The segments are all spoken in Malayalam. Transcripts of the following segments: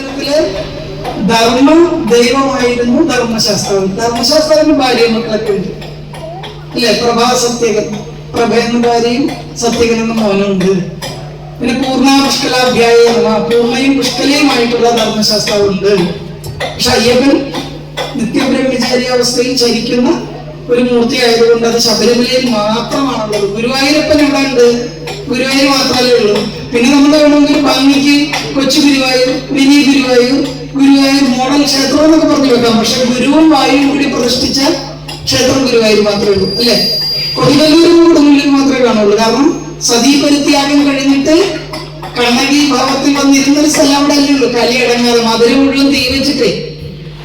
രാമായണത്തിൽ ധർമ്മം ദൈവമായിരുന്നു ധർമ്മശാസ്ത്രം. ധർമ്മശാസ്ത്രത്തിന് ഭാര്യ മക്കളൊക്കെ ഉണ്ട്. അല്ലെ? പ്രഭാ സത്യകൻ പ്രഭ എന്ന ഭാര്യയും സത്യകൻ എന്ന മോനുണ്ട് പിന്നെ പൂർണ പുഷ്കലാധ്യായ നമഃ. പൂർണയും പുഷ്കലയുമായിട്ടുള്ള ധർമ്മശാസ്ത്രമുണ്ട്. പക്ഷെ അയ്യപ്പൻ നിത്യബ്രഹ്മചാരി അവസ്ഥയിൽ ചരിക്കുന്ന ഒരു മൂർത്തി ആയതുകൊണ്ട് അത് ശബരിമലയിൽ മാത്രമാണുള്ളത്. ഗുരുവായൂരപ്പൻ എവിടെ ഉണ്ട് ഗുരുവായൂർ മാത്രമല്ലേ ഉള്ളൂ. പിന്നെ നമ്മൾ വേണമെങ്കിൽ ഭംഗിക്ക് കൊച്ചു ഗുരുവായൂർ മിനി ഗുരുവായൂർ ഗുരുവായൂർ മോഡൽ ക്ഷേത്രം എന്നൊക്കെ പറഞ്ഞു വെക്കാം പക്ഷെ ഗുരുവും വായുവും കൂടി പ്രതിഷ്ഠിച്ച ക്ഷേത്രം ഗുരുവായൂർ മാത്രമേ ഉള്ളൂ അല്ലെ? കൊടുങ്ങല്ലൂരും കൊടുങ്ങല്ലൂരും മാത്രമേ കാണുള്ളൂ. കാരണം സതീ പരിത്യാഗം കഴിഞ്ഞിട്ട് കണ്ണകി ഭാവത്തിൽ വന്നിരുന്ന ഒരു സ്ഥലം അവിടെ അല്ലേ ഉള്ളൂ. കലിയടങ്ങാതെ മധുര മുഴുവൻ തീ വെച്ചിട്ടേ.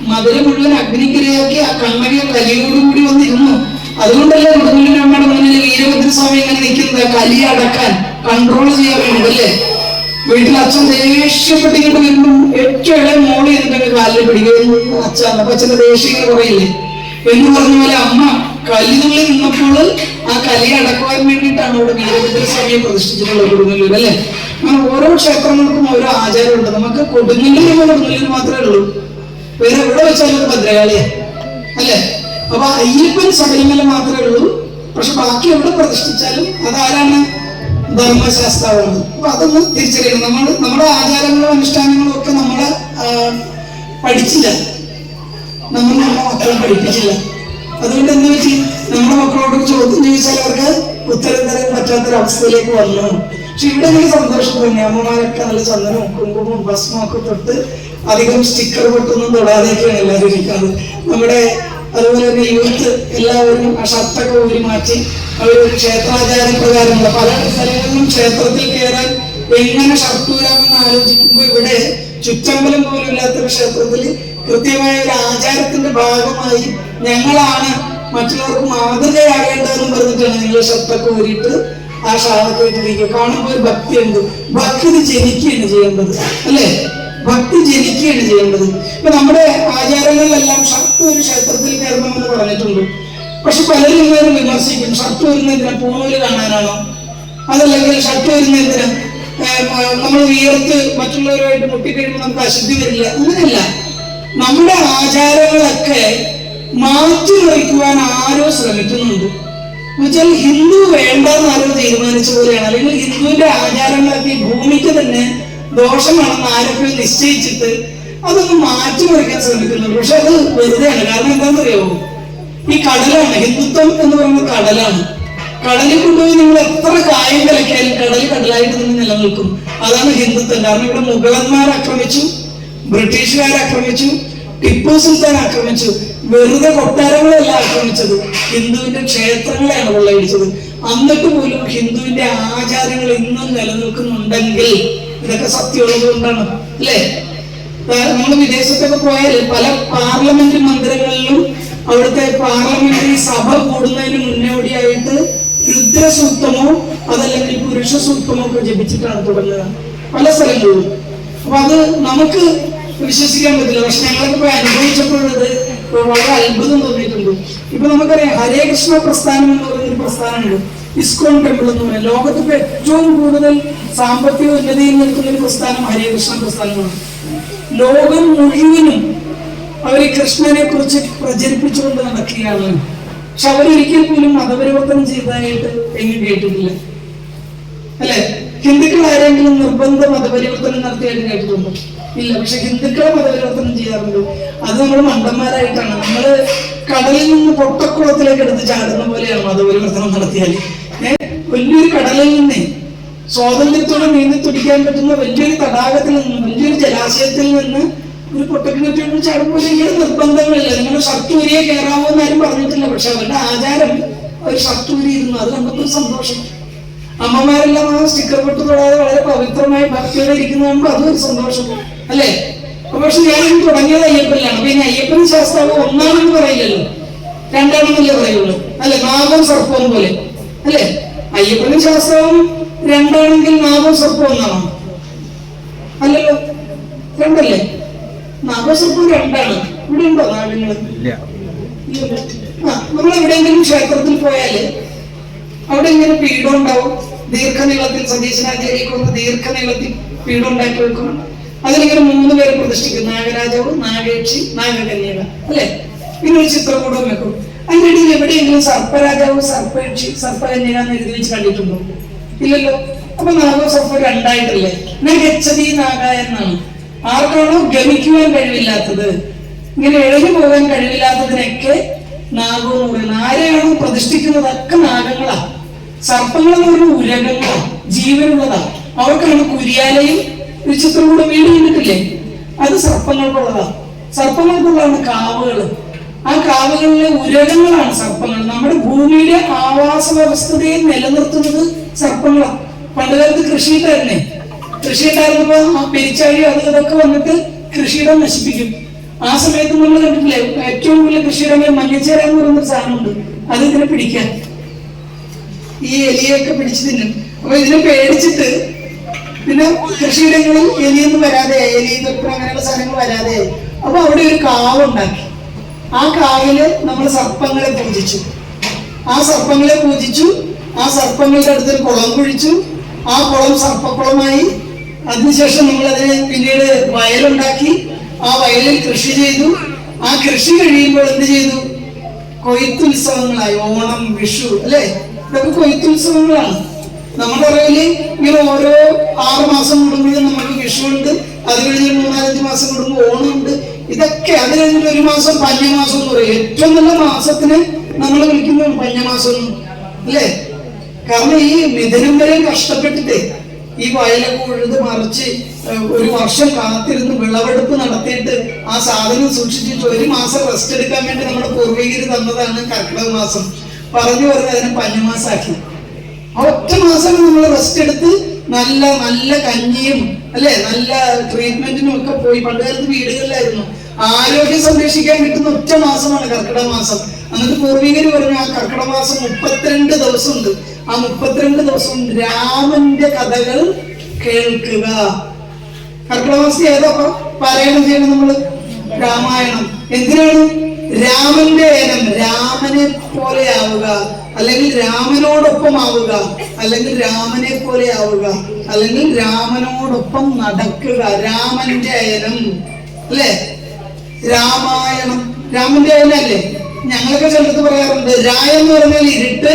മധുര മുഴുവൻ അഗ്നിക്കിരയാക്കി ആ കണ്ണകിയും വന്നിരുന്നു അതുകൊണ്ടല്ലേ കൊടുങ്ങല്ലൂർ അമ്മയുടെ മുന്നിൽ വീരഭദ്രസ്വാമി ഇങ്ങനെ നിൽക്കുന്നത് കലി അടക്കാൻ കൺട്രോൾ ചെയ്യാൻ വേണ്ടി അല്ലേ വീട്ടിൽ അച്ഛൻ ദേഷ്യപ്പെട്ട് ഇങ്ങോട്ട് ഏറ്റവും ഇളയ മോൾ എന്നിട്ട് കാലിൽ പിടിക്കുകയും അച്ഛൻ അപ്പൊ അച്ഛന്റെ ദേഷ്യം കുറയില്ലേ? എന്ന് പറഞ്ഞ പോലെ അമ്മ കലിനുള്ളിൽ നിന്നപ്പോൾ ആ കലി അടക്കുവാൻ വേണ്ടിയിട്ടാണ് ഇവിടെ വീരഭദ്രസ്വാമിയെ പ്രതിഷ്ഠിച്ചിട്ടുള്ളത് കൊടുങ്ങല്ലൂർ അല്ലെ? അങ്ങനെ ഓരോ ക്ഷേത്രങ്ങൾക്കും ഓരോ ആചാരമുണ്ട്. നമുക്ക് കൊടുങ്ങല്ലൂർ കൊടുങ്ങല്ലൂർ മാത്രമേ ഉള്ളൂ. വേറെ എവിടെ വെച്ചാലും ഭദ്രകാളിയാ അല്ലേ? അപ്പൊ അയ്യപ്പൻ ശബരിമല മാത്രമേ ഉള്ളൂ. പക്ഷെ ബാക്കി എവിടെ പ്രതിഷ്ഠിച്ചാലും അതാരാണ്? ധർമ്മശാസ്ത്രമാണ് അപ്പൊ അതൊന്ന് തിരിച്ചറിയണം. നമ്മൾ നമ്മുടെ ആചാരങ്ങളും അനുഷ്ഠാനങ്ങളും ഒക്കെ നമ്മൾ പഠിച്ചില്ല. നമ്മൾ നമ്മുടെ മക്കളെ പഠിപ്പിച്ചില്ല. അതുകൊണ്ട് എന്താ വെച്ച് നമ്മുടെ മക്കളോട് ചോദ്യം ചോദിച്ചാൽ അവർക്ക് ഉത്തരം തരാൻ പറ്റാത്തൊരവസ്ഥയിലേക്ക് വന്നു. പക്ഷെ ഇവിടെ എനിക്ക് സന്തോഷം തന്നെ. അമ്മമാരൊക്കെ നല്ല ചന്ദനവും കുങ്കുമവും ഭസ്മവും ഒക്കെ തൊട്ട് അധികം സ്റ്റിക്കർ പൊട്ടൊന്നും തൊടാതെയൊക്കെയാണ് എല്ലാവരും ഇരിക്കുന്നത്. നമ്മുടെ അതുപോലെ തന്നെ യൂത്ത് എല്ലാവരും ആ ഷർട്ടൊക്കെ ഊരി മാറ്റി അവർ ക്ഷേത്രാചാര പ്രകാരമുള്ള പല സ്ഥലങ്ങളിലും ക്ഷേത്രത്തിൽ കയറാൻ എങ്ങനെ ഷർട്ട് ഊരാമെന്ന് ആലോചിക്കുമ്പോൾ ഇവിടെ ചുറ്റമ്പലം പോലും ഇല്ലാത്തൊരു ക്ഷേത്രത്തിൽ കൃത്യമായ ഒരു ആചാരത്തിന്റെ ഭാഗമായി ഞങ്ങളാണ് മറ്റുള്ളവർക്ക് മാതൃകയാകേണ്ടതെന്ന് പറഞ്ഞിട്ടാണ് നിങ്ങൾ ഷർട്ടൊക്കെ ഊരിയിട്ട് ആ ഷാളൊക്കെ ഇട്ടിരിക്കുക കാണുമ്പോൾ ഒരു ഭക്തിയുണ്ട്. ഭക്തി ജനിക്കുകയാണ് ചെയ്യേണ്ടത്. അല്ലേ? ഭക്തി ജനിക്കുകയാണ് ചെയ്യേണ്ടത്. ഇപ്പൊ നമ്മുടെ ആചാരങ്ങളിലെല്ലാം ഷർട്ട് ഒരു ക്ഷേത്രത്തിൽ കയറണം എന്ന് പറഞ്ഞിട്ടുണ്ട്. പക്ഷെ പലരും ഇങ്ങനെ വിമർശിക്കും. ഷർട്ട് വരുന്നതിന് പൂണൂൽ കാണാനാണോ? അതല്ലെങ്കിൽ ഷർട്ട് വരുന്നതിന് നമ്മൾ വിയർത്ത് മറ്റുള്ളവരുമായിട്ട് മുട്ടിക്കഴിയുമ്പോൾ നമുക്ക് അശുദ്ധി വരില്ല. അങ്ങനെയല്ല. നമ്മുടെ ആചാരങ്ങളൊക്കെ മാറ്റി മാറ്റിമറിക്കുവാൻ ആരോ ശ്രമിക്കുന്നുണ്ട്. എന്നുവെച്ചാൽ ഹിന്ദു വേണ്ടെന്ന് ആരോ തീരുമാനിച്ച പോലെയാണ്. അല്ലെങ്കിൽ ഹിന്ദുവിന്റെ ആചാരങ്ങളൊക്കെ ഭൂമിക്ക് തന്നെ ദോഷമാണെന്ന് ആരൊക്കെ നിശ്ചയിച്ചിട്ട് അതൊന്ന് മാറ്റിമറിക്കാൻ ശ്രമിക്കുന്നു. പക്ഷെ അത് വെറുതെയാണ്. കാരണം എന്താണെന്നറിയാമോ ഈ കടലാണ്. ഹിന്ദുത്വം എന്ന് പറയുന്നത് കടലാണ്. കടലിൽ കൊണ്ടുപോയി നിങ്ങൾ എത്ര കായം കലക്കിയാലും കടൽ കടലായിട്ട് നിന്ന് നിലനിൽക്കും. അതാണ് ഹിന്ദുത്വം. കാരണം ഇവിടെ മുഗളന്മാർ ആക്രമിച്ചു ബ്രിട്ടീഷുകാർ ആക്രമിച്ചു ടിപ്പു സുൽത്താൻ ആക്രമിച്ചു. വെറുതെ കൊട്ടാരങ്ങളല്ല ആക്രമിച്ചത്. ഹിന്ദുവിന്റെ ക്ഷേത്രങ്ങളെയാണ് കൊള്ളയടിച്ചത്. എന്നിട്ട് പോലും ഹിന്ദുവിന്റെ ആചാരങ്ങൾ ഇന്നും നിലനിൽക്കുന്നുണ്ടെങ്കിൽ ഇതൊക്കെ സത്യമുള്ളത് കൊണ്ടാണ് അല്ലേ നമ്മൾ വിദേശത്തൊക്കെ പോയാൽ പല പാർലമെന്റ് മന്ദിരങ്ങളിലും അവിടുത്തെ പാർലമെന്ററി സഭ കൂടുന്നതിന് മുന്നോടിയായിട്ട് രുദ്രസൂക്തമോ അതല്ലെങ്കിൽ പുരുഷ സൂക്തമോ ഒക്കെ ജപിച്ചിട്ടാണ് തുടങ്ങുക. പല സ്ഥലങ്ങളിലും. അപ്പൊ അത് നമുക്ക് വിശ്വസിക്കാൻ പറ്റില്ല. പക്ഷെ ഞങ്ങളൊക്കെ പോയി അനുഭവിച്ചപ്പോഴത് വളരെ അത്ഭുതം തോന്നിയിട്ടുണ്ട്. ഇപ്പൊ നമുക്കറിയാം ഹരേ കൃഷ്ണ പ്രസ്ഥാനം എന്ന് പറയുന്ന ഒരു പ്രസ്ഥാനമുണ്ട്. ഇസ്കോൺ ടെമ്പിൾ എന്ന് പറയുന്നത് ലോകത്തിപ്പോ ഏറ്റവും കൂടുതൽ സാമ്പത്തിക ഉന്നതിയിൽ നിൽക്കുന്ന ഒരു പ്രസ്ഥാനം ഹരികൃഷ്ണ പ്രസ്ഥാനമാണ്. ലോകം മുഴുവനും അവർ കൃഷ്ണനെ കുറിച്ച് പ്രചരിപ്പിച്ചുകൊണ്ട് നടക്കുകയാണ്. പക്ഷെ അവരൊരിക്കൽ പോലും മതപരിവർത്തനം ചെയ്തതായിട്ട് എങ്ങും കേട്ടിട്ടില്ല. അല്ലെ? ഹിന്ദുക്കൾ ആരെങ്കിലും നിർബന്ധ മതപരിവർത്തനം നടത്തിയായിട്ട് കേട്ടിട്ടുണ്ടോ? ഇല്ല. പക്ഷെ ഹിന്ദുക്കളെ മതപരിവർത്തനം ചെയ്യാറുണ്ട്. അത് നമ്മൾ മണ്ടന്മാരായിട്ടാണ്. നമ്മൾ കടലിൽ നിന്ന് പൊട്ടക്കുളത്തിലേക്ക് എടുത്ത് ചാടുന്ന പോലെയാണ് മതപരിവർത്തനം നടത്തിയാൽ വലിയൊരു കടലിൽ നിന്ന് സ്വാതന്ത്ര്യത്തോടെ നീന്തി തുടിക്കാൻ പറ്റുന്ന വലിയൊരു തടാകത്തിൽ നിന്ന് വലിയൊരു ജലാശയത്തിൽ നിന്ന് ഒരു പൊട്ടക്കിണറ്റിൽ ചാടുമ്പോൾ ഇങ്ങനെ നിർബന്ധങ്ങളില്ല. നിങ്ങൾ ഊരിയെ കയറാമോ എന്നാരും പറഞ്ഞിട്ടില്ല. പക്ഷെ അവരുടെ ആചാരം ഒരു ഷർട്ട് ഇരുന്നു. അത് കണ്ടപ്പോൾ സന്തോഷം. അമ്മമാരെല്ലാം ആ സ്റ്റിക്കർ പൊട്ട് തൊടാതെ വളരെ പവിത്രമായി ഭക്തിയോടെ ഇരിക്കുന്നത് കാണുമ്പോൾ അതൊരു സന്തോഷം. അല്ലേ? പക്ഷെ ഞാൻ തുടങ്ങിയത് അയ്യപ്പനിലാണ്. പിന്നെ അയ്യപ്പൻ ശാസ്ത്രാവ് ഒന്നാണെന്ന് പറയില്ലല്ലോ. രണ്ടാണെന്നല്ലേ പറയുള്ളൂ. അല്ലെ? നാഗം സർപ്പം പോലെ. അല്ലേ? അയ്യപ്പനും ശാസ്ത്രവും രണ്ടാണെങ്കിൽ നാഗോ സർപ്പം ഒന്നാണോ? അല്ലല്ലോ രണ്ടല്ലേ? നാഗോ സർപ്പം രണ്ടാണ്. ഇവിടെ ഉണ്ടോ നാടുകൾ ആ നമ്മൾ എവിടെയെങ്കിലും ക്ഷേത്രത്തിൽ പോയാൽ അവിടെ ഇങ്ങനെ പീഠം ഉണ്ടാവും. ദീർഘനീളത്തിൽ സതീശനാചാര്യക്ക് ഒന്ന് ദീർഘനീളത്തിൽ പീഠം ഉണ്ടാക്കി വെക്കും. അതിലിങ്ങനെ മൂന്ന് പേരെ പ്രതിഷ്ഠിക്കും. നാഗരാജാവ് നാഗേക്ഷി നാഗകന്യക. അല്ലെ? പിന്നെ ഒരു ചിത്രകൂടവും വെക്കും. അതിന്റെ ഇടയിൽ എവിടെയെങ്കിലും സർപ്പരാജാവ് സർപ്പേക്ഷി സർപ്പകന്യകാന്ന് എഴുതി വെച്ച് കണ്ടിട്ടുണ്ടോ? ഇല്ലല്ലോ. അപ്പൊ നാഗോ സർപ്പം രണ്ടായിട്ടല്ലേ? ഗച്ഛതി നാഗ എന്നാണ് ആർക്കാണോ ഗമിക്കുവാൻ കഴിവില്ലാത്തത്? ഇങ്ങനെ എഴുതി പോകാൻ കഴിവില്ലാത്തതിനൊക്കെ നാഗം എന്ന് പറയുന്നത് ആരെയാണോ പ്രതിഷ്ഠിക്കുന്നതൊക്കെ നാഗങ്ങളാ. സർപ്പങ്ങൾ എന്ന് പറയുന്ന ഉരകങ്ങളാ. ജീവനുള്ളതാ. അവർക്കാണ് കുരിയാലയും ഒരു കൂടെ വീട് കണ്ടിട്ടില്ലേ? അത് സർപ്പങ്ങൾക്കുള്ളതാ. സർപ്പങ്ങൾക്കുള്ളതാണ് കാവുകൾ ആ കാവുകളിലെ ഉരകങ്ങളാണ് സർപ്പങ്ങൾ. നമ്മുടെ ഭൂമിയിലെ ആവാസ വ്യവസ്ഥതയെ നിലനിർത്തുന്നത് സർപ്പങ്ങളാണ് പണ്ടുകാലത്ത് കൃഷിയിട്ടായിരുന്നേ. കൃഷിയിട്ടായിരുന്നപ്പോ ആ പെരിച്ചാഴി അത് ഇതൊക്കെ വന്നിട്ട് കൃഷിയിടം നശിപ്പിക്കും. ആ സമയത്ത് നമ്മൾ കണ്ടിട്ടില്ലേ ഏറ്റവും വലിയ കൃഷിയിടങ്ങളിൽ മഞ്ഞച്ചേര എന്ന് പറയുന്നൊരു സാധനമുണ്ട്. അത് ഇതിനെ പിടിക്കാൻ ഈ എലിയൊക്കെ പിടിച്ചു തിന്നും. അപ്പൊ ഇതിനെ പേടിച്ചിട്ട് പിന്നെ കൃഷിയിടങ്ങളിൽ എലിയൊന്നും വരാതെ എലി തൊട്ട് അങ്ങനെയുള്ള സാധനങ്ങൾ വരാതെ അപ്പൊ അവിടെ ഒരു കാവ് ഉണ്ടാക്കി ആ കാവിൽ നമ്മൾ സർപ്പങ്ങളെ പൂജിച്ചു. ആ സർപ്പങ്ങളെ പൂജിച്ചു. ആ സർപ്പങ്ങളുടെ അടുത്തൊരു കുളം കുഴിച്ചു. ആ കുളം സർപ്പക്കുളമായി. അതിനുശേഷം നമ്മൾ അതിന് പിന്നീട് വയലുണ്ടാക്കി. ആ വയലിൽ കൃഷി ചെയ്തു. ആ കൃഷി കഴിയുമ്പോൾ എന്ത് ചെയ്തു? കൊയ്ത്തുത്സവങ്ങളായി. ഓണം വിഷു അല്ലെ? ഇതൊക്കെ കൊയ്ത്തുത്സവങ്ങളാണ്. നമ്മുടെ അറിവിൽ ഇങ്ങനെ ഓരോ ആറ് മാസം കൂടുമ്പോഴും നമുക്ക് വിഷു ഉണ്ട് അത് കഴിഞ്ഞ് മൂന്നാലഞ്ച് മാസം കൂടുമ്പോൾ ഓണമുണ്ട്. ഇതൊക്കെ അത് കഴിഞ്ഞിട്ട് ഒരു മാസം പഞ്ഞമാസം എന്ന് പറയും. ഏറ്റവും നല്ല മാസത്തിന് നമ്മൾ വിളിക്കുന്നത് പഞ്ഞമാസം അല്ലേ? കാരണം ഈ മിഥുനം വരെ കഷ്ടപ്പെട്ടിട്ട് ഈ വയലൊക്കെ ഉഴുത് മറിച്ച് ഒരു വർഷം കാത്തിരുന്ന് വിളവെടുപ്പ് നടത്തിയിട്ട് ആ സാധനം സൂക്ഷിച്ചിട്ട് ഒരു മാസം റെസ്റ്റ് എടുക്കാൻ വേണ്ടി നമ്മുടെ പൂർവികര് തന്നതാണ് കർക്കിടക മാസം. പറഞ്ഞു പറഞ്ഞ് അതിനെ പഞ്ഞമാസാക്കി ഒറ്റ മാസം നമ്മൾ റെസ്റ്റ് എടുത്ത് നല്ല നല്ല കഞ്ഞിയും അല്ലെ? നല്ല ട്രീറ്റ്മെന്റിനും ഒക്കെ പോയി. പണ്ടുകാലത്ത് വീടുകളിലായിരുന്നു. ആരോഗ്യം സംരക്ഷിക്കാൻ കിട്ടുന്ന ഒറ്റ മാസമാണ് കർക്കിടക മാസം. എന്നിട്ട് പൂർവികർ പറഞ്ഞു ആ കർക്കിടക മാസം മുപ്പത്തിരണ്ട് ദിവസമുണ്ട്. ആ മുപ്പത്തിരണ്ട് ദിവസം രാമന്റെ കഥകൾ കേൾക്കുക. കർക്കിടക മാസം ഏതാ പാരായണം ചെയ്യണം നമ്മൾ? രാമായണം. എന്തിനാണ്? രാമന്റെ ഏനം രാമനെ പോലെ ആവുക അല്ലെങ്കിൽ രാമനോടൊപ്പം ആവുക അല്ലെങ്കിൽ രാമനെ പോലെ ആവുക അല്ലെങ്കിൽ രാമനോടൊപ്പം നടക്കുക രാമന്റെ അയനം അല്ലേ? രാമായണം രാമന്റെ അയനല്ലേ? ഞങ്ങളൊക്കെ ചിലത്ത് പറയാറുണ്ട് രായ എന്ന് പറഞ്ഞാൽ ഇരുട്ട്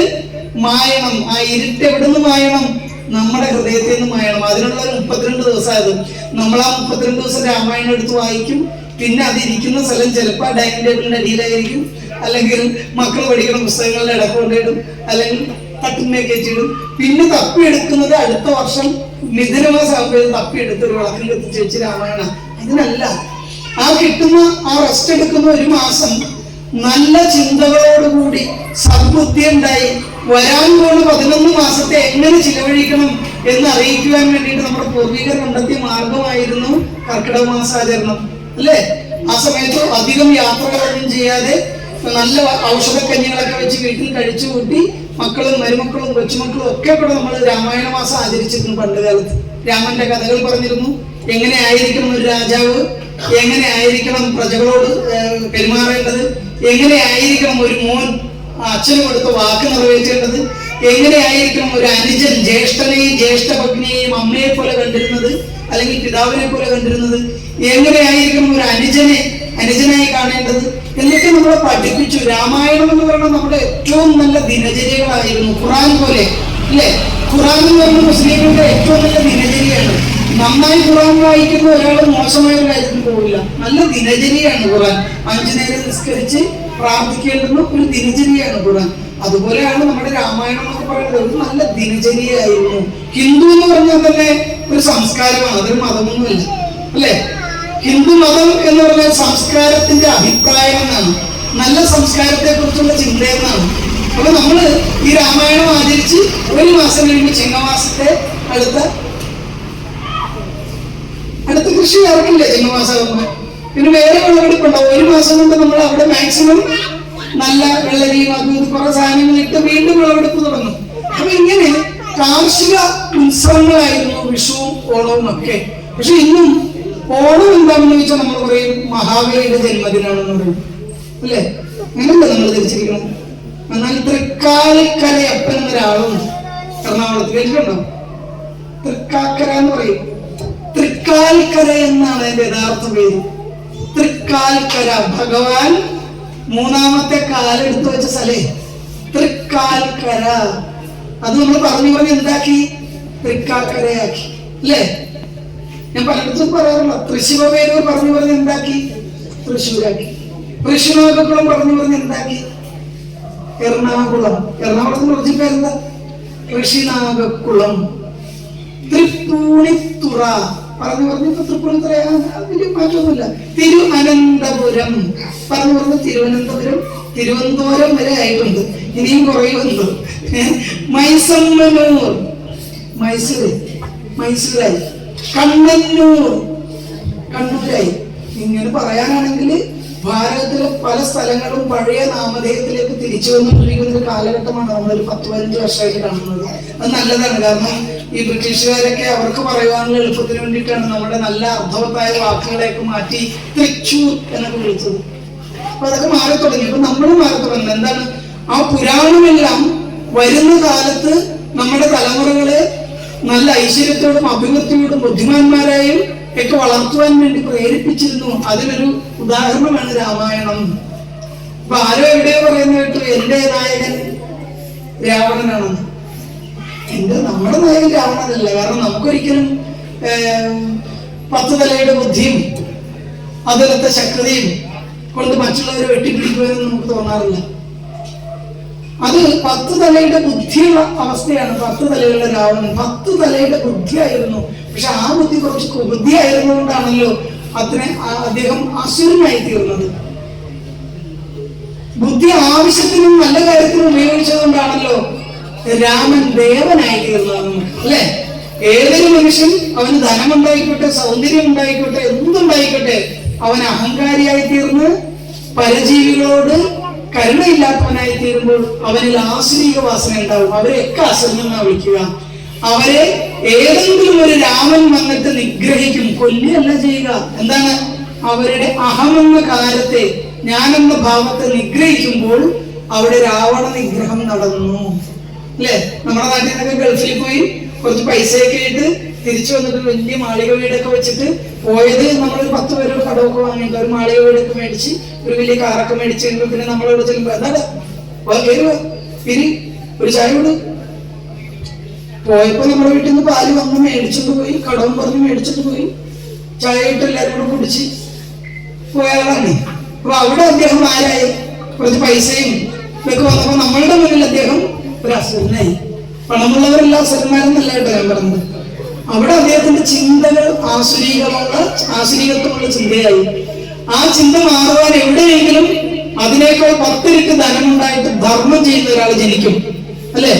മായണം. ആ ഇരുട്ട് എവിടുന്ന് മായണം? നമ്മുടെ ഹൃദയത്തിൽ നിന്ന് മായണം. അതിനുള്ള ഒരു മുപ്പത്തിരണ്ട് ദിവസമായത് നമ്മൾ ആ മുപ്പത്തിരണ്ട് ദിവസം രാമായണം എടുത്ത് വായിക്കും. പിന്നെ അതിരിക്കുന്ന സ്ഥലം ചിലപ്പോൾ ആ ഡൈനിങ് ടേബിളിന്റെ അടിയിലായിരിക്കും. അല്ലെങ്കിൽ മക്കൾ പഠിക്കുന്ന പുസ്തകങ്ങളുടെ ഇടയ്ക്ക് കൊണ്ടിടും അല്ലെങ്കിൽ തട്ടിനെ കയറ്റിയിടും പിന്നെ തപ്പിയെടുക്കുന്നത് അടുത്ത വർഷം മിഥുനമാസം തപ്പി തപ്പിയെടുത്ത് ഒരു വിളക്കിൽ കത്തിച്ച് വെച്ച് രാമായണ. അതിനല്ല. ആ കിട്ടുന്ന ആ റെസ്റ്റ് എടുക്കുന്ന ഒരു മാസം നല്ല ചിന്തകളോടുകൂടി സദ്ബുദ്ധി ഉണ്ടായി വരാൻ പോകുന്ന പതിനൊന്ന് മാസത്തെ എങ്ങനെ ചിലവഴിക്കണം എന്ന് അറിയിക്കുവാൻ വേണ്ടിയിട്ട് നമ്മുടെ പൂർവികർ കണ്ടെത്തിയ മാർഗമായിരുന്നു കർക്കിടക മാസാചരണം. അല്ലേ? ആ സമയത്ത് അധികം യാത്രകളൊന്നും ചെയ്യാതെ നല്ല ഔഷധക്കഞ്ഞികളൊക്കെ വെച്ച് വീട്ടിൽ കഴിച്ചു കൂട്ടി മക്കളും മരുമക്കളും കൊച്ചുമക്കളും ഒക്കെ കൂടെ നമ്മൾ രാമായണ മാസം ആചരിച്ചിരുന്നു പണ്ട് കാലത്ത്. രാമന്റെ കഥകൾ പറഞ്ഞിരുന്നു. എങ്ങനെ ആയിരിക്കണം ഒരു രാജാവ്? എങ്ങനെ ആയിരിക്കണം പ്രജകളോട് പെരുമാറേണ്ടത്? എങ്ങനെ ആയിരിക്കണം ഒരു മോൻ? അച്ഛന് കൊടുത്ത വാക്ക് നിറവേറ്റേണ്ടത്? എങ്ങനെ ആയിരിക്കണം ഒരു അനുജൻ ജ്യേഷ്ഠനെയും ജ്യേഷ്ഠഭഗ്നിയെയും അമ്മയെ പോലെ കണ്ടിരുന്നത്? അല്ലെങ്കിൽ പിതാവിനെ പോലെ കണ്ടിരുന്നത്? എങ്ങനെ ആയിരിക്കണം ഒരു അനുജനെ അനുജനായി കാണേണ്ടത്? എന്നൊക്കെ നമ്മളെ പഠിപ്പിച്ചു. രാമായണം എന്ന് പറയുന്നത് നമ്മുടെ ഏറ്റവും നല്ല ദിനചര്യകളായിരുന്നു. ഖുറാൻ പോലെ അല്ലേ? ഖുറാൻ എന്ന് പറയുന്നത് മുസ്ലിങ്ങളുടെ ഏറ്റവും നല്ല ദിനചര്യയാണ്. നന്നായി ഖുറാൻ വായിക്കുന്ന ഒരാൾ മോശമായ ഒരു കാര്യത്തിന് പോകില്ല നല്ല ദിനചര്യയാണ് ഖുറാൻ. അഞ്ചു നേരം നിസ്കരിച്ച് പ്രാർത്ഥിക്കേണ്ടുന്ന ഒരു ദിനചര്യയാണ് ഖുറാൻ. അതുപോലെയാണ് നമ്മുടെ രാമായണം എന്നൊക്കെ പറയുന്നത് ഒരു നല്ല ദിനചര്യയായിരുന്നു. ഹിന്ദു എന്ന് പറഞ്ഞാൽ തന്നെ ഒരു സംസ്കാരമാണ് അതൊരു മതമൊന്നുമില്ല. അല്ലേ? ഹിന്ദു മതം എന്ന് പറഞ്ഞാൽ സംസ്കാരത്തിന്റെ അഭിപ്രായം എന്നാണ്. നല്ല സംസ്കാരത്തെ കുറിച്ചുള്ള ചിന്ത എന്നാണ് അപ്പൊ നമ്മൾ ഈ രാമായണം ആചരിച്ച് ഒരു മാസം കഴിയുമ്പോൾ ചിങ്ങമാസത്തെ അടുത്ത അടുത്ത കൃഷി ഇറക്കില്ലേ ചിങ്ങമാസം പിന്നെ വേറെ വിളവെടുപ്പുണ്ടാവും ഒരു മാസം കൊണ്ട് നമ്മൾ അവിടെ മാക്സിമം നല്ല വെള്ളരിയും അതും ഇത് കുറെ സാധനങ്ങൾ ഇട്ട് വീണ്ടും വിളവെടുപ്പ് തുടങ്ങും. അപ്പൊ ഇങ്ങനെ കാർഷിക ഉത്സവങ്ങളായിരുന്നു വിഷുവും ഓണവും ഒക്കെ. പക്ഷെ ഇന്നും ഓണം എന്താണെന്ന് വെച്ചാൽ നമ്മൾ പറയും മഹാബലിയുടെ ജന്മദിനാണെന്ന് പറയും അല്ലേ? അങ്ങനല്ല നമ്മൾ ധരിച്ചിരിക്കണം എന്നാൽ തൃക്കാലക്കരയപ്പൻ എന്നൊരാളുണ്ട് എറണാകുളത്ത് കേട്ടിട്ടുണ്ടോ? തൃക്കാക്കര എന്ന് പറയും. തൃക്കാൽക്കര എന്നാണ് അതിന്റെ യഥാർത്ഥ പേര്. തൃക്കാൽക്കര ഭഗവാൻ മൂന്നാമത്തെ കാലെടുത്ത് വെച്ച സ്ഥലേ തൃക്കാൽക്കര. അത് നമ്മൾ പറഞ്ഞു പറഞ്ഞ് എന്താക്കി? തൃക്കാൽക്കരയാക്കി. അല്ലേ? ഞാൻ പലയിടത്തും പറയാറില്ല തൃശ്ശിവ പേരൂർ പറഞ്ഞു പറഞ്ഞ് എന്താക്കി? തൃശ്ശൂരാക്കി. തൃശ്ശൂനാഗക്കുളം പറഞ്ഞു പറഞ്ഞ് എന്താക്കി? എറണാകുളം. എറണാകുളത്തിന് കുറച്ച് പേരെന്താ? ഋഷിനാഗക്കുളം തൃപ്പൂണിത്തുറ. പറഞ്ഞു പറഞ്ഞു ആ, വലിയ മാറ്റമൊന്നുമില്ല. തിരുവനന്തപുരം. പറഞ്ഞു പറഞ്ഞു തിരുവനന്തപുരം തിരുവനന്തപുരം വരെ ആയിട്ടുണ്ട്. ഇനിയും കുറയുന്നുണ്ട് മൈസമ്മനൂർ മൈസൂർ. മൈസൂരായി. കണ്ണന്നൂർ. കണ്ണൂരായി. ഇങ്ങനെ പറയാനാണെങ്കിൽ ഭാരതത്തിലെ പല സ്ഥലങ്ങളും പഴയ നാമധേയത്തിലേക്ക് തിരിച്ചു വന്നുകൊണ്ടിരിക്കുന്ന ഒരു കാലഘട്ടമാണ് നമ്മളൊരു പത്ത് പതിനഞ്ച് വർഷമായിട്ട് കാണുന്നത്. അത് നല്ലതാണ്. കാരണം ഈ ബ്രിട്ടീഷുകാരൊക്കെ അവർക്ക് പറയുവാനുള്ള എളുപ്പത്തിന് വേണ്ടിയിട്ടാണ് നമ്മുടെ നല്ല അർത്ഥവത്തായ വാക്കുകളെയൊക്കെ മാറ്റി തൃച്ചൂർ എന്നൊക്കെ വിളിച്ചത്. അപ്പൊ അതൊക്കെ മാറി തുടങ്ങി. അപ്പൊ നമ്മൾ മാറി തുടങ്ങുന്നത് എന്താണ്? ആ പുരാണമെല്ലാം വരുന്ന കാലത്ത് നമ്മുടെ തലമുറകളെ നല്ല ഐശ്വര്യത്തോടും അഭിവൃദ്ധിയോടും ബുദ്ധിമാന്മാരായും ഒക്കെ വളർത്തുവാൻ വേണ്ടി പ്രേരിപ്പിച്ചിരുന്നു. അതിനൊരു ഉദാഹരണമാണ് രാമായണം. അപ്പൊ ആരോ എവിടെയോ പറയുന്ന കേട്ടു എന്റെ നായകൻ രാവണനാണെന്ന് എന്റെ നമ്മുടെ നായകൻ രാവണനല്ല. കാരണം നമുക്കൊരിക്കലും പത്ത് തലയുടെ ബുദ്ധിയും അതിലത്തെ ശക്തിയും കൊണ്ട് മറ്റുള്ളവരെ വെട്ടിപ്പിടിക്കുവാനും നമുക്ക് തോന്നാറില്ല. അത് പത്ത് തലയുടെ ബുദ്ധിയുള്ള അവസ്ഥയാണ് പത്ത് തലയുള്ള രാവണൻ. പത്ത് തലയുടെ ബുദ്ധിയായിരുന്നു പക്ഷെ ആ ബുദ്ധി കുറച്ച് കുബുദ്ധിയായിരുന്നുകൊണ്ടാണല്ലോ അതിനെ ആ- അദ്ദേഹം അസുരനായി തീർന്നത് ബുദ്ധി ആവശ്യത്തിനും നല്ല കാര്യത്തിനും ഉപയോഗിച്ചതുകൊണ്ടാണല്ലോ രാമൻ ദേവനായി തീർന്നത് അല്ലേ? അല്ലെ ഏതൊരു മനുഷ്യൻ അവന് ധനമുണ്ടായിക്കോട്ടെ സൗന്ദര്യം ഉണ്ടായിക്കോട്ടെ എന്തുണ്ടായിക്കോട്ടെ അവൻ അഹങ്കാരിയായി തീർന്ന് പരജീവികളോട് കരുണയില്ലാത്തവനായി തീരുമ്പോൾ അവനിൽ ആശ്രീക വാസന ഉണ്ടാവും. അവരെയൊക്കെ അസുരനെന്നാണ് വിളിക്കുക? അവരെ ഏതെങ്കിലും ഒരു രാമൻ വന്നിട്ട് നിഗ്രഹിക്കും. കൊല്ലുകയല്ല ചെയ്യുക. എന്താണ്? അവരുടെ അഹമെന്ന കാലത്തെ ഞാനെന്ന ഭാവത്തെ നിഗ്രഹിക്കുമ്പോൾ അവിടെ രാവണ നിഗ്രഹം നടന്നു. അല്ലെ? നമ്മുടെ നാട്ടിൽ നിന്നൊക്കെ ഗൾഫിൽ പോയി കുറച്ച് പൈസയൊക്കെ ആയിട്ട് തിരിച്ചു വന്നിട്ട് വലിയ മാളിക വീടൊക്കെ വെച്ചിട്ട് പോയത് നമ്മൾ പത്ത് പേര് കടമൊക്കെ വാങ്ങിയിട്ട് ഒരു മാളിക വീടൊക്കെ മേടിച്ച് ഒരു വലിയ കാറൊക്കെ മേടിച്ച് പിന്നെ നമ്മളോട് ചെല്ലുമ്പോ എന്താണ് വാ, ഇനി ഒരു ചായ വിട് പോയപ്പോ നമ്മുടെ വീട്ടിൽ നിന്ന് പാൽ വന്ന് മേടിച്ചിട്ട് പോയി. കടവും പറഞ്ഞ് മേടിച്ചിട്ട് പോയി. ചായ ഇട്ട് എല്ലാവരും കൂടെ കുടിച്ച് പോയാളാണ് അപ്പൊ അവിടെ അദ്ദേഹം ആരായി? കുറച്ച് പൈസയും ഇതൊക്കെ വന്നപ്പോ നമ്മളുടെ മുന്നിൽ അദ്ദേഹം ഒരു അസുരനായി. പണമുള്ളവരെല്ലാം അസുരന്മാരെന്നല്ല കേട്ടോ ഞാൻ പറഞ്ഞത്. അവിടെ അദ്ദേഹത്തിന്റെ ചിന്തകൾ ആസുരീകമുള്ള ആസുരീകത്വമുള്ള ചിന്തയായി. ആ ചിന്ത മാറുവാൻ എവിടെയെങ്കിലും അതിനേക്കാൾ പത്തിരക്ക് ധനമുണ്ടായിട്ട് ധർമ്മം ചെയ്യുന്ന ഒരാൾ ജനിക്കും. അല്ലേ?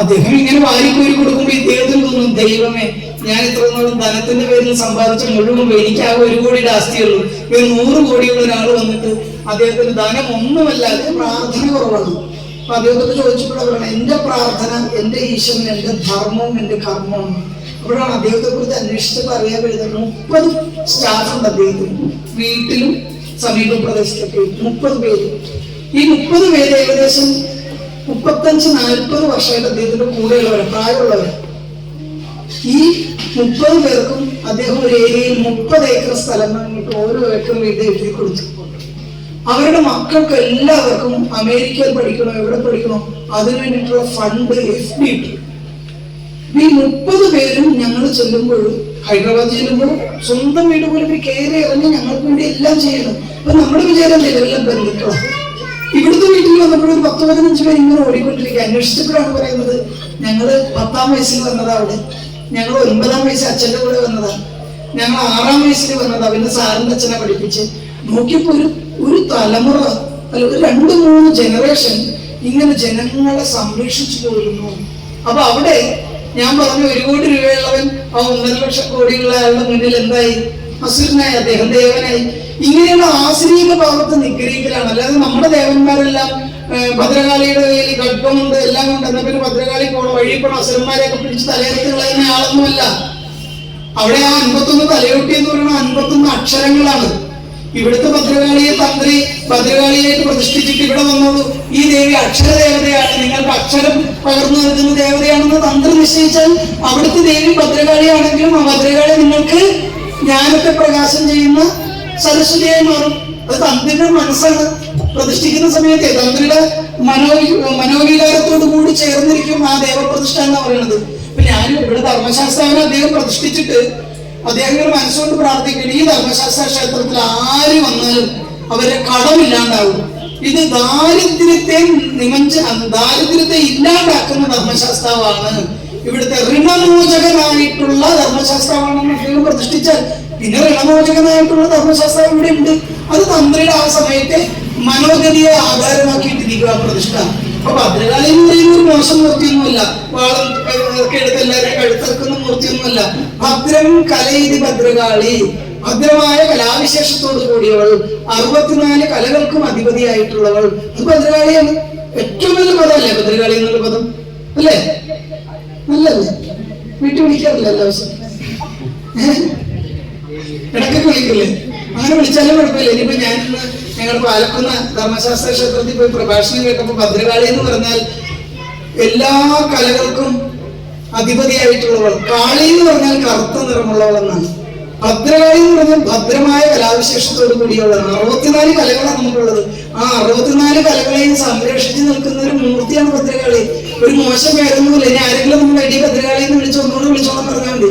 അദ്ദേഹം ഇങ്ങനെ വാരിക്കോരി കൊടുക്കുമ്പോൾ ഇദ്ദേഹത്തിന് തോന്നും ദൈവമേ ഞാൻ ഇത്ര നാളും ധനത്തിന്റെ പേരിൽ സമ്പാദിച്ച മുഴുവൻ എനിക്ക് ആ ഒരു കോടിയുടെ ആസ്തിയുള്ളൂ. ഒരു നൂറ് കോടിയുള്ള ഒരാൾ വന്നിട്ട് അദ്ദേഹത്തിന് ധനം ഒന്നുമല്ലാതെ പ്രാർത്ഥന കുറവാണ്. അപ്പൊ അദ്ദേഹത്തോട് ചോദിച്ചപ്പോഴാണ് എന്റെ പ്രാർത്ഥന എന്റെ ഈശ്വരൻ എന്റെ ധർമ്മവും എന്റെ കർമ്മവും. അപ്പോഴാണ് അദ്ദേഹത്തെ കുറിച്ച് അന്വേഷിച്ചപ്പോൾ അറിയാൻ കഴിയുന്നത് മുപ്പത് സ്റ്റാഫ് ഉണ്ട് അദ്ദേഹത്തിന്. വീട്ടിലും സമീപ പ്രദേശത്തൊക്കെ മുപ്പത് പേര്. ഈ മുപ്പത് പേര് ഏകദേശം മുപ്പത്തഞ്ച് നാൽപ്പത് വർഷമായിട്ട് അദ്ദേഹത്തിന്റെ കൂടെയുള്ളവർ പ്രായമുള്ളവർ ഈ മുപ്പത് പേർക്കും അദ്ദേഹം ഒരു ഏരിയയിൽ മുപ്പത് ഏക്കർ സ്ഥലം വാങ്ങിയിട്ട് ഓരോ ഏക്കർ വീട് എഴുതി കൊടുത്തു. അവരുടെ മക്കൾക്ക് എല്ലാവർക്കും അമേരിക്കയിൽ പഠിക്കണോ എവിടെ പഠിക്കണോ അതിനു വേണ്ടിയിട്ടുള്ള ഫണ്ട് എഫ് ഡി ഇട്ടു. ഈ മുപ്പത് പേരും ഞങ്ങൾ ചെല്ലുമ്പോഴും ഹൈദരാബാദ് ചെല്ലുമ്പോൾ സ്വന്തം വീട് പോലും കയറി ഇറങ്ങി ഞങ്ങൾക്ക് വേണ്ടി എല്ലാം ചെയ്യണം. അപ്പൊ നമ്മുടെ വിചാരം എല്ലാം ബന്ധുക്കളാണ് ഇവിടുത്തെ വീട്ടിൽ വന്നപ്പോൾ ഒരു പത്ത് പതിനഞ്ച് പേര് ഇങ്ങനെ ഓടിക്കൊണ്ടിരിക്കുക. അന്വേഷിച്ചപ്പോഴാണ് പറയുന്നത് ഞങ്ങൾ പത്താം വയസ്സിൽ വന്നതാ അവിടെ. ഞങ്ങൾ ഒൻപതാം വയസ്സിൽ അച്ഛന്റെ കൂടെ വന്നതാ. ഞങ്ങൾ ആറാം വയസ്സിൽ വന്നതാ. പിന്നെ സാറിന്റെ അച്ഛനെ പഠിപ്പിച്ച്. നോക്കിയപ്പോ ഒരു ഒരു തലമുറ അല്ല ഒരു രണ്ട് മൂന്ന് ജനറേഷൻ ഇങ്ങനെ ജനങ്ങളെ സംരക്ഷിച്ചു പോരുന്നു അപ്പൊ അവിടെ ഞാൻ പറഞ്ഞു ഒരു കോടി രൂപയുള്ളവൻ ആ ഒന്നര ലക്ഷം കോടിയുള്ള ആളുടെ മുന്നിൽ എന്തായി? അസുരനായി അദ്ദേഹം ദേവനായി. ഇങ്ങനെയുള്ള ആശ്രീക ഭാവത്തെ നിഗ്രഹിക്കലാണ് അല്ലാതെ നമ്മുടെ ദേവന്മാരെല്ലാം ഭദ്രകാളിയുടെ കയ്യിൽ കൽപ്പമുണ്ട് എല്ലാം കൊണ്ട് എന്നാൽ പിന്നെ ഭദ്രകാളി പോണ വഴി പോണ അസുരന്മാരെയൊക്കെ പിടിച്ച് തലയെടുത്ത് കളയുന്ന ആളൊന്നുമല്ല. അവിടെ ആ അൻപത്തൊന്ന് തലയൊട്ടി എന്ന് പറയുന്ന അൻപത്തൊന്ന് അക്ഷരങ്ങളാണ്. ഇവിടുത്തെ ഭദ്രകാളിയെ തന്ത്രി ഭദ്രകാളിയായിട്ട് പ്രതിഷ്ഠിച്ചിട്ട് ഇവിടെ വന്നത് ഈ ദേവി അക്ഷരദേവതയാണ്. നിങ്ങൾക്ക് അക്ഷരം പകർന്നു നൽകുന്ന ദേവതയാണെന്ന് തന്ത്രി നിശ്ചയിച്ചാൽ അവിടുത്തെ ദേവി ഭദ്രകാളിയാണെങ്കിലും ആ ഭദ്രകാളി നിങ്ങൾക്ക് ജ്ഞാനത്തെ പ്രകാശം ചെയ്യുന്ന സരസ്വതിയായി മാറും അത് തന്ത്രിയുടെ മനസ്സാണ്. പ്രതിഷ്ഠിക്കുന്ന സമയത്തെ തന്ത്രിയുടെ മനോ മനോവികാരത്തോടു കൂടി ചേർന്നിരിക്കും ആ ദേവപ്രതിഷ്ഠ എന്ന് പറയുന്നത് ഇപ്പൊ ഞാൻ ഇവിടെ ധർമ്മശാസ്ത്രാവിനെ അദ്ദേഹം പ്രതിഷ്ഠിച്ചിട്ട് അദ്ദേഹം ഇങ്ങനെ മനസ്സുകൊണ്ട് പ്രാർത്ഥിക്കണം ഈ ധർമ്മശാസ്ത്ര ക്ഷേത്രത്തിൽ ആര് വന്നാലും അവരെ കടമില്ലാണ്ടാവും. ഇത് ദാരിദ്ര്യത്തെ നിമഞ്ച ദാരിദ്ര്യത്തെ ഇല്ലാണ്ടാക്കുന്ന ധർമ്മശാസ്ത്രാവാണ് ഇവിടുത്തെ ഋണമോചകനായിട്ടുള്ള ധർമ്മശാസ്ത്രമാണെന്ന് അദ്ദേഹം പ്രതിഷ്ഠിച്ചാൽ പിന്നെ ഋണമോചകനായിട്ടുള്ള ധർമ്മശാസ്ത്രം ഇവിടെ ഉണ്ട്. അത് തന്ത്രിയുടെ ആ സമയത്തെ മനോഗതിയെ ആധാരമാക്കിയിട്ടിരിക്കുക പ്രതിഷ്ഠ. അപ്പൊ ഭദ്രകാളി എന്ന് പറയുന്ന ഒരു മോശം മൂർത്തിയൊന്നുമല്ല. വാളം ഒക്കെ എടുത്ത് എല്ലാവരും കഴുത്തിറക്കുന്ന മൂർത്തിയൊന്നുമല്ല. ഭദ്രം കലയിതി ഭദ്രകാളി. ഭദ്രമായ കലാവിശേഷത്തോട് കൂടിയവൾ അറുപത്തിനാല് കലകൾക്കും അധിപതിയായിട്ടുള്ളവൾ. അത് ഭദ്രകാളിയാണ്. ഏറ്റവും നല്ല പദമല്ലേ ഭദ്രകാളി എന്നുള്ള പദം? അല്ലേ? നല്ലല്ലേ വീട്ടിൽ വിളിക്കാറില്ല എല്ലാ ദിവസവും. ഏഹ്? ഇടയ്ക്കൊക്കെ വിളിക്കില്ലേ അങ്ങനെ വിളിച്ചാലും കുഴപ്പമില്ല. ഇനിയിപ്പോ ഞാൻ ഞങ്ങൾ പാലക്കുന്ന ധർമ്മശാസ്ത്ര ക്ഷേത്രത്തിൽ പോയി പ്രഭാഷണം കേട്ടപ്പോ ഭദ്രകാളി എന്ന് പറഞ്ഞാൽ എല്ലാ കലകൾക്കും അധിപതിയായിട്ടുള്ളവൾ കാളി എന്ന് പറഞ്ഞാൽ കറുത്ത നിറമുള്ളവളെന്നാണ്. ഭദ്രകാളി എന്ന് പറഞ്ഞാൽ ഭദ്രമായ കലാവിശേഷത്തോട് കൂടിയുള്ളതാണ്. അറുപത്തിനാല് കലകളാണ് നമുക്കുള്ളത്. ആ അറുപത്തിനാല് കലകളെയും സംരക്ഷിച്ച് നിൽക്കുന്ന ഒരു മൂർത്തിയാണ് ഭദ്രകാളി. ഒരു മോശം പേരൊന്നുമില്ല. ഇനി ആരെങ്കിലും നമ്മൾ അടി ഭദ്രകാളി എന്ന് വിളിച്ചോ ഒന്നുകൂടെ വിളിച്ചോന്ന് പറഞ്ഞാൽ മതി.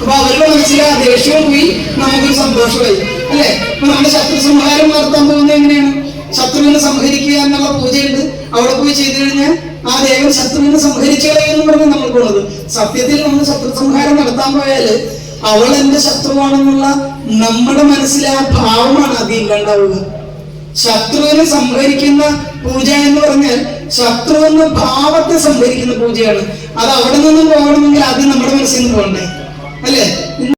അപ്പൊ അവരുടെ മനസ്സിൽ ആ ദേഷ്യവും പോയി നമുക്കൊരു സന്തോഷമായി. അല്ലെ? അപ്പൊ നമ്മുടെ ശത്രു സംഹാരം നടത്താൻ പോകുന്നത് എങ്ങനെയാണ്? ശത്രുവിനെ സംഹരിക്കുക എന്നുള്ള പൂജയുണ്ട്. അവിടെ പോയി ചെയ്തു കഴിഞ്ഞാൽ ആ ദേവൻ ശത്രുവിനെ സംഹരിച്ചു എന്ന് പറഞ്ഞ് നമ്മൾ പോകുന്നത് സത്യത്തിൽ നമ്മൾ ശത്രു സംഹാരം നടത്താൻ പോയാൽ അവൾ എന്റെ ശത്രുവാണെന്നുള്ള നമ്മുടെ മനസ്സിലെ ആ ഭാവമാണ് അത് ഇല്ലാണ്ടാവുക ശത്രുവിനെ സംഹരിക്കുന്ന പൂജ എന്ന് പറഞ്ഞാൽ ശത്രു എന്ന ഭാവത്തെ സംഹരിക്കുന്ന പൂജയാണ്. അത് അവിടെ നിന്നും പോകണമെങ്കിൽ ആദ്യം നമ്മുടെ മനസ്സിൽ നിന്ന് പോകണ്ടേ? Olha,